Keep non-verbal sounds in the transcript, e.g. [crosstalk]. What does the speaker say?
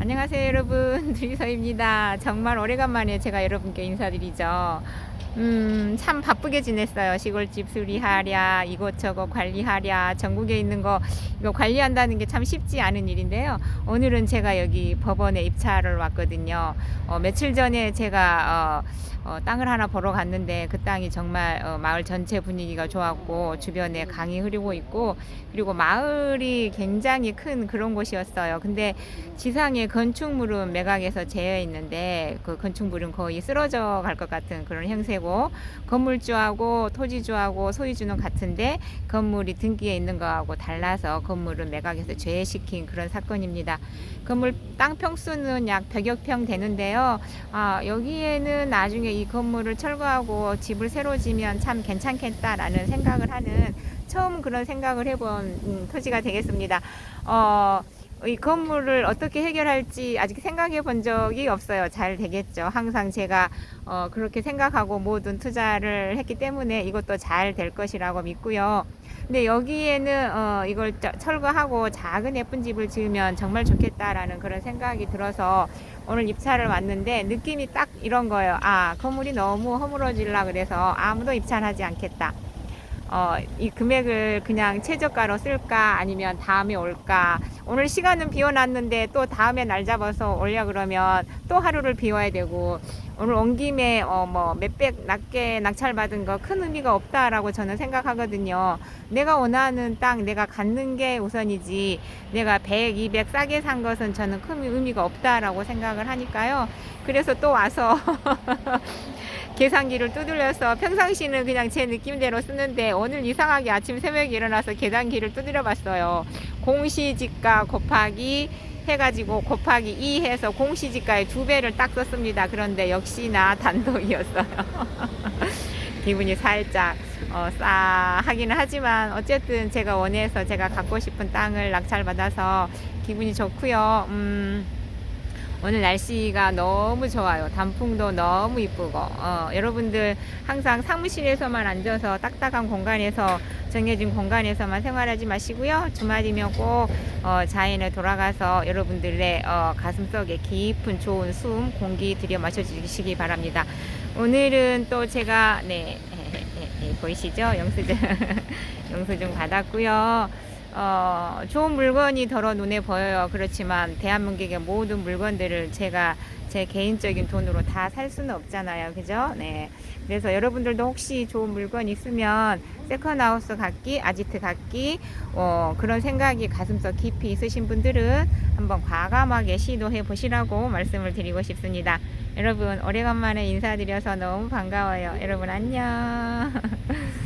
안녕하세요 여러분. [laughs] 드리서입니다. 정말 오래간만에 제가 여러분께 인사드리죠. 음, 참 바쁘게 지냈어요. 시골집 수리하랴 이곳저곳 관리하랴 전국에 있는 거 이거 관리한다는 게 참 쉽지 않은 일인데요. 오늘은 제가 여기 법원에 입찰을 왔거든요. 어, 며칠 전에 제가 어, 어, 땅을 하나 보러 갔는데 그 땅이 정말 어, 마을 전체 분위기가 좋았고 주변에 강이 흐르고 있고 그리고 마을이 굉장히 큰 그런 곳이었어요. 근데 지상에 건축물은 매각에서 제어 있는데 그 건축물은 거의 쓰러져 갈 것 같은 그런 형세고 건물주하고 토지주하고 소유주는 같은데 건물이 등기에 있는 거하고 달라서 건물은 매각에서 제외시킨 그런 사건입니다. 건물 땅 평수는 약 100여 평 되는데요. 아, 여기에는 나중에 이 건물을 철거하고 집을 새로 지면 참 괜찮겠다라는 생각을 하는 처음 그런 생각을 해본 음, 토지가 되겠습니다. 어, 이 건물을 어떻게 해결할지 아직 생각해 본 적이 없어요. 잘 되겠죠. 항상 제가 어, 그렇게 생각하고 모든 투자를 했기 때문에 이것도 잘 될 것이라고 믿고요. 근데 여기에는 어, 이걸 저- 철거하고 작은 예쁜 집을 지으면 정말 좋겠다라는 그런 생각이 들어서 오늘 입찰을 왔는데 느낌이 딱 이런 거예요. 아, 건물이 너무 허물어질라 그래서 아무도 입찰하지 않겠다. 어, 이 금액을 그냥 최저가로 쓸까 아니면 다음에 올까? 오늘 시간은 비워놨는데 또 다음에 날 잡아서 올려 그러면 또 하루를 비워야 되고 오늘 온 김에 어, 뭐 몇백 낮게 낙찰받은 거 큰 의미가 없다라고 저는 생각하거든요. 내가 원하는 땅 내가 갖는 게 우선이지 내가 100, 200 싸게 산 것은 저는 큰 의미가 없다라고 생각을 하니까요. 그래서 또 와서 [laughs] 계산기를 두드려서 평상시는 그냥 제 느낌대로 쓰는데 오늘 이상하게 아침 새벽에 일어나서 계산기를 두드려 봤어요. 공시지가 곱하기 해가지고 곱하기 2 해서 공시지가의 두 배를 딱 썼습니다. 그런데 역시나 단독이었어요. [laughs] 기분이 살짝 어, 싸하기는 하지만 어쨌든 제가 원해서 제가 갖고 싶은 땅을 낙찰받아서 기분이 좋고요. 음, 오늘 날씨가 너무 좋아요. 단풍도 너무 이쁘고 어, 여러분들 항상 사무실에서만 앉아서 딱딱한 공간에서 정해진 공간에서만 생활하지 마시고요. 주말이면 꼭 어, 자연에 돌아가서 여러분들의 어, 가슴속에 깊은 좋은 숨 공기 들여 마셔주시기 바랍니다. 오늘은 또 제가 네 [laughs] 보이시죠? 영수증 [laughs] 영수증 받았고요. 어, 좋은 물건이 더러 눈에 보여요. 그렇지만 대한민국의 모든 물건들을 제가 제 개인적인 돈으로 다 살 수는 없잖아요. 그죠? 네. 그래서 여러분들도 혹시 좋은 물건 있으면 세컨하우스 갖기, 아지트 갖기, 어, 그런 생각이 가슴속 깊이 있으신 분들은 한번 과감하게 시도해 보시라고 말씀을 드리고 싶습니다. 여러분, 오래간만에 인사드려서 너무 반가워요. 여러분, 안녕. [laughs]